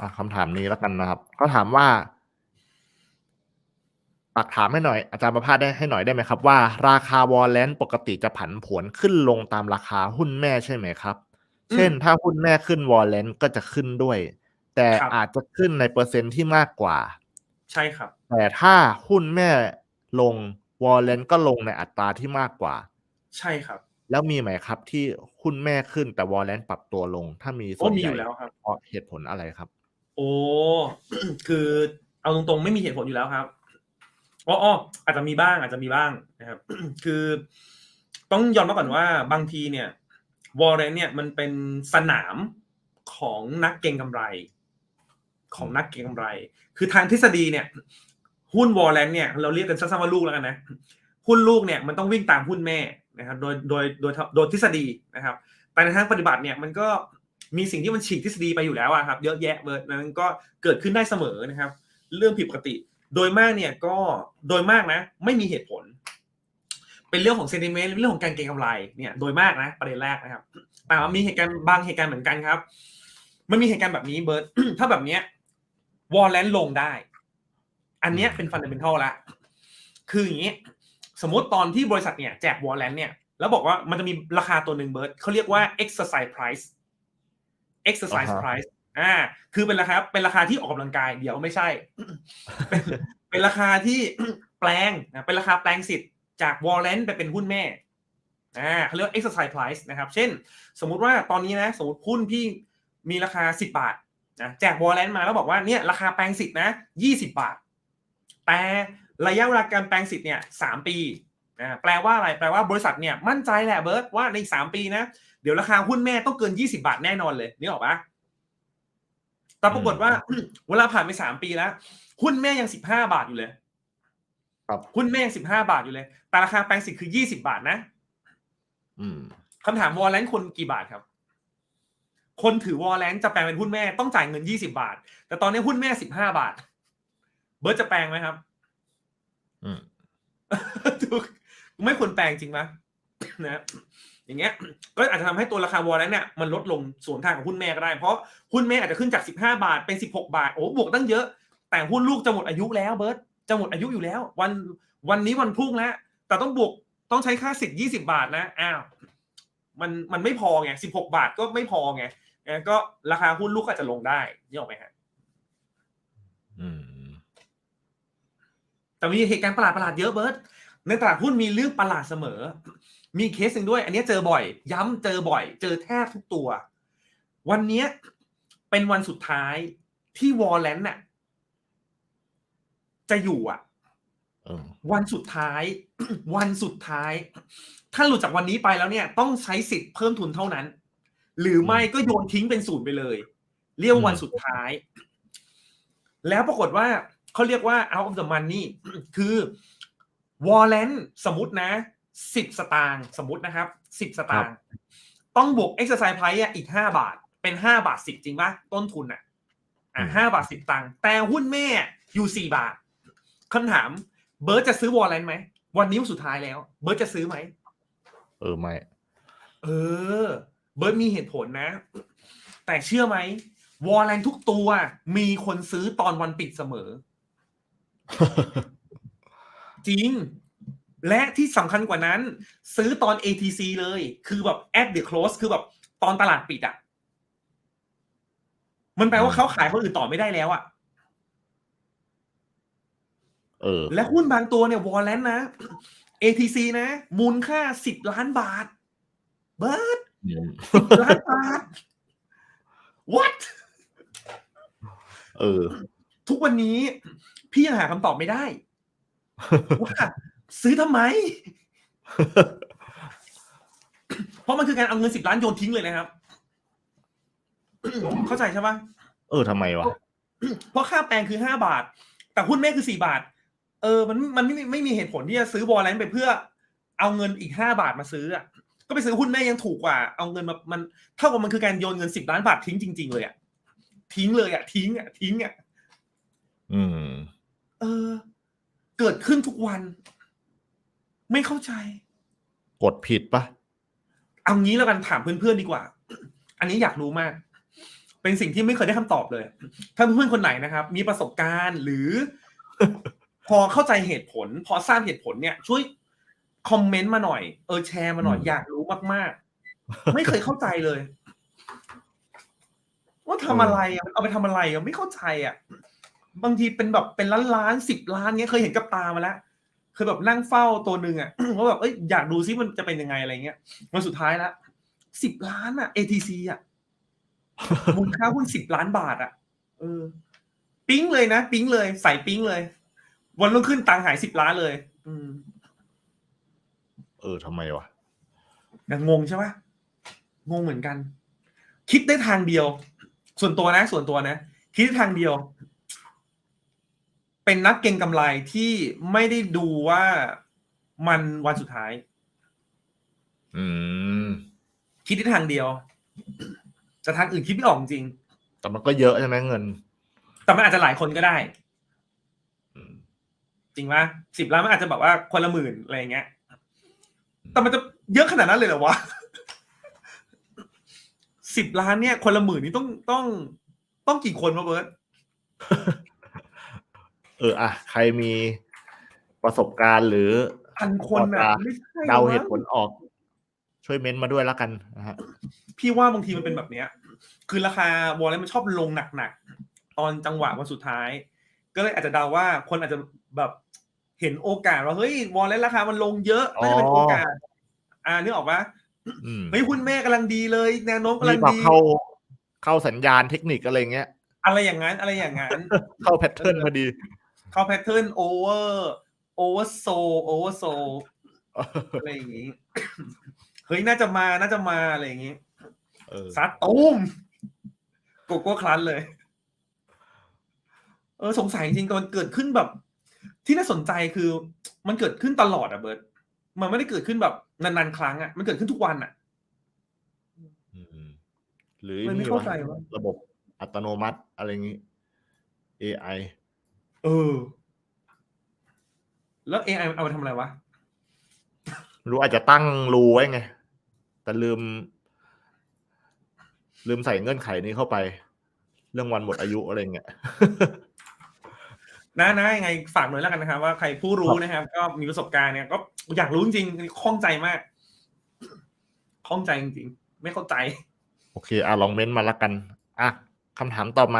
อ่าคำถามนี้แล้วกันนะครับเขาถามว่าฝากถามให้หน่อยอาจารย์ประภาสได้ให้หน่อยได้ไหมครับ ว่าราคาวอลเลนปกติจะผันผวนขึ้นลงตามราคาหุ้นแม่ใช่ไหมครับอืเช่นมถ้าหุ้นแม่ขึ้นวอลเลนก็จะขึ้นด้วย แต่ครับอาจจะขึ้นในเปอร์เซ็นต์ที่มากกว่า ใช่ครับ แต่ถ้าหุ้นแม่ลงวอลเลนก็ลงในอัตราที่มากกว่า ใช่ครับ แล้วมีไหมครับที่หุ้นแม่ขึ้นแต่วอลเลนปรับตัวลง ถ้ามีโอ้ส่วนมีใหอญ่ยู่แล้วครับเพราะเหตุผลอะไรครับ โอ้คือเอาตรงๆ ไม่มีเหตุผลอยู่แล้วครับอ๋ออออาจจะมีบ้างอาจจะมีบ้างนะครับ คือต้องยอมรับก่อนว่าบางทีเนี่ยวอร์เรนเนี่ยมันเป็นสนามของนักเก็งกำไร ของนักเก็งกำไร คือทางทฤษฎีเนี่ย หุ้นวอร์เรนเนี่ยเราเรียกกันสั้นๆว่าลูกแล้วกันนะหุ้นลูกเนี่ยมันต้องวิ่งตามหุ้นแม่นะครับ โดยโดยโดยโดยทฤษฎีนะครับ แต่ในทางปฏิบัติเนี่ยมันก็ มีสิ่งที่มันฉีกทฤษฎีไปอยู่แล้วอะครับ เยอะแยะเบิร์ดนั้นก็เกิดขึ้นได้เสมอนะครับ เรื่องผิดปกติ โดยมากเนี่ยก็โดยมากนะ ไม่มีเหตุผล เป็นเรื่องของเซนติเมนต์เรื่องของการเก็งกำไรเนี่ยโดยมากนะประเด็นแรกนะครับแต่ว่ามีเหตุการณ์บางเหตุการณ์เหมือนกันครับ มันมีเหตุการณ์แบบนี้เบิร์ดถ้าแบบเนี้ยวอลเลนลงได้ อันเนี้ยเป็นฟันเดเมนทัลละคืออย่างนี้ สมมติตอนที่บริษัทเนี่ยแจกวอลเลนเนี่ยแล้วบอกว่ามันจะมีราคาตัวหนึ่งเบิร์ดเขาเรียกว่า exercise price exercise อ่าฮะ price อ่าคือเป็นราคาเป็นราคาที่ออกกำลังกายเดี๋ยวไม่ใช่ เป็นเป็นราคาที่แปลงนะเป็นราคาแปลงสิทธิ์จากวอลเลนไปเป็นหุ้นแม่อ่าเขาเรียกว่า exercise price นะครับ เช่น สมมุติว่าตอนนี้นะสมมติหุ้นพี่มีราคา 10 บาทนะแจกวอลเลนมาแล้วบอกว่าเนี่ยราคาแปลงสิทธิ์นะ 20 บาท แต่ระยะเวลาการแปลงสิทธิ์เนี่ยสามปีอ่า แปลว่าอะไร แปลว่าบริษัทเนี่ยมั่นใจแหละเบิร์ตว่าในสามปีนะ เดี๋ยวราคาหุ้นแม่ต้องเกิน 20 บาทแน่นอนเลยนึกออกปะแต่ปรากฏว่าเวลาผ่านไปสามปีแล้ว หุ้นแม่ยัง15บาทอยู่เลย ครับหุ้นแม่ยัง15บาทอยู่เลย แต่ราคาแปลงสิทธิ์คือ20บาทนะ อืมคำถามวอลเลนคนกี่บาทครับ คนถือวอลเลนจะแปลงเป็นหุ้นแม่ต้องจ่ายเงิน20บาท แต่ตอนนี้หุ้นแม่15บาท เบิร์ตจะแปลงไหมครับ อืมถูก ไม่ควรแปลงจริงไหมนะอย่างเงี้ย ก็อาจจะทำให้ตัวราคาวอลเลนเนี่ยมันลดลงสวนทางกับหุ้นแม่ก็ได้ เพราะหุ้นแม่อาจจะขึ้นจาก 15 บาทเป็น 16 บาท โอ้บวกตั้งเยอะ แต่หุ้นลูกจะหมดอายุแล้วเบิร์ตจะหมดอายุอยู่แล้ว วันวันนี้วันพรุ่งแล้ว แต่ต้องบวกต้องใช้ค่าสิทธิ์20 บาทนะอ้าวมันมันไม่พอไง16 บาทก็ไม่พอไงงั้นก็ราคาหุ้นลูกก็อาจจะลงได้นี่ออกไหมฮะอืมแต่มีเหตุการณ์ประหลาดประหลาดๆเยอะเบิร์ต ในตลาดหุ้นมีเรื่องประหลาดเสมอ มีเคสหนึ่งด้วย อันนี้เจอบ่อย ย้ำเจอบ่อย เจอแทบทุกตัว วันเนี้ยเป็นวันสุดท้ายที่วอลเลนน่ะจะอยู่อะเออวันสุดท้าย วันสุดท้าย ถ้าหลุดจากวันนี้ไปแล้วเนี่ย ต้องใช้สิทธิ์เพิ่มทุนเท่านั้น หรือไม่ก็โยนทิ้งเป็นศูนย์ไปเลย เรียกว่าวันสุดท้าย แล้วปรากฏว่าเขาเรียกว่า out of the money คือ วอลเลนสมมตินะสิบสตางค์สมมตินะครับสิบสตางค์ต้องบวก exercise price อะอีกห้าบาท เป็นห้าบาทสิบจริงปะต้นทุนอะอะห้าบาทสิบตังค์แต่หุ้นแม่อยู่สี่บาทคำถามเบิร์ตจะซื้อวอลเลนไหมวันนี้วันสุดท้ายแล้ว เบิร์ตจะซื้อไหมเออไม่ เออ เบิร์ตมีเหตุผลนะ แต่เชื่อไหมวอลเลนทุกตัวมีคนซื้อตอนวันปิดเสมอ จริง และที่สำคัญกว่านั้น ซื้อตอน ATC เลย คือแบบ at the close คือแบบตอนตลาดปิดอะ่ะ มันแปลว่าเขาขายคนอื่นต่อไม่ได้แล้วอะ่ะเออและหุ้นบางตัวเนี่ยวอลเลนนะ ATC นะ มูลค่าสิบล้านบาท เบิร์ดอืมสิบล้านบาท what เออ ทุกวันนี้พี่ยังหาคำตอบไม่ได้ ว่าซื้อทำไม เพราะมันคือการเอาเงินสิบล้านโยนทิ้งเลยนะครับ เข้าใจใช่ปะเออทำไมวะ เพราะค่าแปลงคือห้าบาท แต่หุ้นแม่คือสี่บาท เออ มันมันไม่ไม่มีเหตุผลที่จะซื้อวอลเลนไปเพื่อ เอาเงินอีกห้าบาทมาซื้ออะก็ไปซื้อหุ้นแม่ยังถูกกว่า เอาเงินมามันเท่ากับมันคือการโยนเงินสิบล้านบาททิ้งจริง ๆ เลยอะทิ้งเลยอะทิ้งอะทิ้งอะอืม เออเกิดขึ้นทุกวัน ไม่เข้าใจ กดผิดปะเอางี้แล้วกันถามเพื่อนๆดีกว่า อันนี้อยากรู้มากไปเป็นสิ่งที่ไม่เคยได้คำตอบเลย ถ้าเพื่อนๆคนไหนนะครับ มีประสบการณ์หรือ พอเข้าใจเหตุผล พอทราบเหตุผลเนี่ย ช่วยคอมเมนต์มาหน่อย เออแชร์มาหน่อยอืมอยากรู้มากๆ ไม่เคยเข้าใจเลย ว่าทำอะไรอะมันเอาไปทำอะไรอะไม่เข้าใจอะ บางทีเป็นแบบเป็นล้านล้านสิบล้านเงี้ยเคยเห็นกับตามาแล้วเคยแบบนั่งเฝ้าตัวหนึ่งอะว่าแบบเอ้ยอยากดูซิมันจะเป็นยังไงอะไรเงี้ยวันสุดท้ายละสิบล้านอะ ATC อะมูลค่าหุ้นสิบล้านบาท อะ เออ ปิ๊งเลยนะปิ๊งเลยใส่ปิ๊งเลย วันรุ่งขึ้นตังค์หายสิบล้านเลย อืม เออทำไมวะยังงงใช่ปะงงเหมือนกัน คิดได้ทางเดียว ส่วนตัวนะ ส่วนตัวนะ คิดได้ทางเดียว เป็นนักเก็งกำไรที่ไม่ได้ดูว่ามันวันสุดท้าย อืม คิดได้ทางเดียวแต่ทางอื่นคิดไม่ออกจริง แต่มันก็เยอะใช่ไหมเงิน แต่มันอาจจะหลายคนก็ได้อืมจริงปะสิบล้านมันอาจจะแบบว่าคนละหมื่นอะไรอย่างเงี้ย แต่มันจะเยอะขนาดนั้นเลยเหรอวะสิบล้านเนี่ย คนละหมื่นนี่ต้องต้องต้องกี่คนวะเบิร์ตเอออะใครมีประสบการณ์หรือพันคนพออะจะไม่ใช่เดามั้งเหตุผลออก ช่วยเม้นต์มาด้วยแล้วกันนะฮะพี่ว่าบางทีมันเป็นแบบเนี้ย คือราคาวอลเลนมันชอบลงหนักๆตอนจังหวะวันสุดท้าย ก็เลยอาจจะเดาว่าคนอาจจะแบบเห็นโอกาสว่าเฮ้ยวอลเลนราคามันลงเยอะน่าจะเป็นโอกาส อ่านึกออกปะอืมเฮ้ยหุ้นแม่กำลังดีเลยแนวโน้มกำลันี่งพอดีเข้าเข้าสัญญาณเทคนิคอะไรเงี้ย อะไรอย่างนั้นอะไรอย่างนั้น เข้าแพทเทิร์นพอดี เข้าแพทเทิร์นโอเวอร์โอเวอร์โซโอเวอร์โซอะไรอย่างงี้เฮ้ยน่าจะมาน่าจะมาอะไรอย่างงี้เออซัดตูมโกโก้คลันเลย เออสงสัยจริงๆตอนเกิดขึ้นแบบ ที่น่าสนใจคือมันเกิดขึ้นตลอดอะเบิร์ตมันไม่ได้เกิดขึ้นแบบนานๆครั้งอะมันเกิดขึ้นทุกวันอะอืมหรือมันไม่นี่เข้าใจวะระบบอัตโนมัติอะไรอย่างงี้ AI เออ แล้ว AI มันเอาไปทำอะไรวะไม่รู้อาจจะตั้งรูไว้ไง แต่ลืม ลืมใส่เงื่อนไขนี้เข้าไป เรื่องวันหมดอายุอะไรเงี้ยนะนะยังไงฝากหน่อยแล้วกันนะครับ ว่าใครผู้รู้นะครับ ก็มีประสบการณ์เนี่ยก็อยากรู้จริงๆข้องใจมากข้องใจจริงๆ ไม่เข้าใจ โอเคอะลองเม้นต์มาละกัน อะคำถามต่อมา